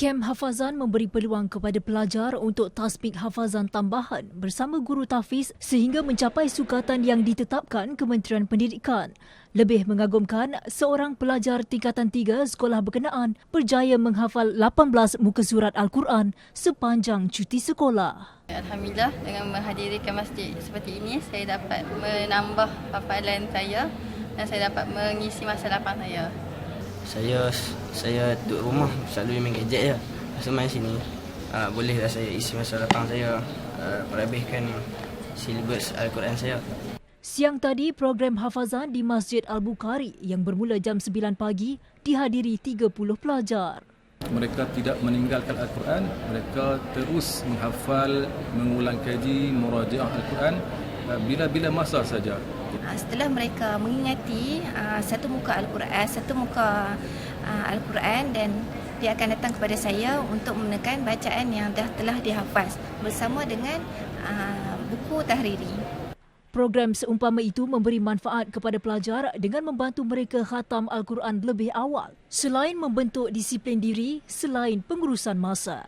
Kem hafazan memberi peluang kepada pelajar untuk tasbik hafazan tambahan bersama guru tahfiz sehingga mencapai sukatan yang ditetapkan Kementerian Pendidikan. Lebih mengagumkan, seorang pelajar tingkatan 3 sekolah berkenaan berjaya menghafal 18 muka surat Al-Quran sepanjang cuti sekolah. Alhamdulillah dengan menghadiri ke masjid seperti ini saya dapat menambah hafalan saya dan saya dapat mengisi masa lapang saya. Saya saya duduk rumah selalu main gadget je. Masa main sini uh, bolehlah saya isi masa lapang saya uh, perhabiskan silibus Al-Quran saya. Siang tadi, program hafazan di Masjid Al-Bukhari yang bermula jam 9 pagi dihadiri 30 pelajar. Mereka tidak meninggalkan Al-Quran, mereka terus menghafal, mengulang kaji, murajaah Al-Quran bila-bila masa saja. Ah, Setelah mereka mengingati ah, satu muka Al-Quran, satu muka ah, Al-Quran dan dia akan datang kepada saya untuk menekan bacaan yang dah telah dihafaz bersama dengan buku tahriri. Program seumpama itu memberi manfaat kepada pelajar dengan membantu mereka khatam Al-Quran lebih awal selain membentuk disiplin diri selain pengurusan masa.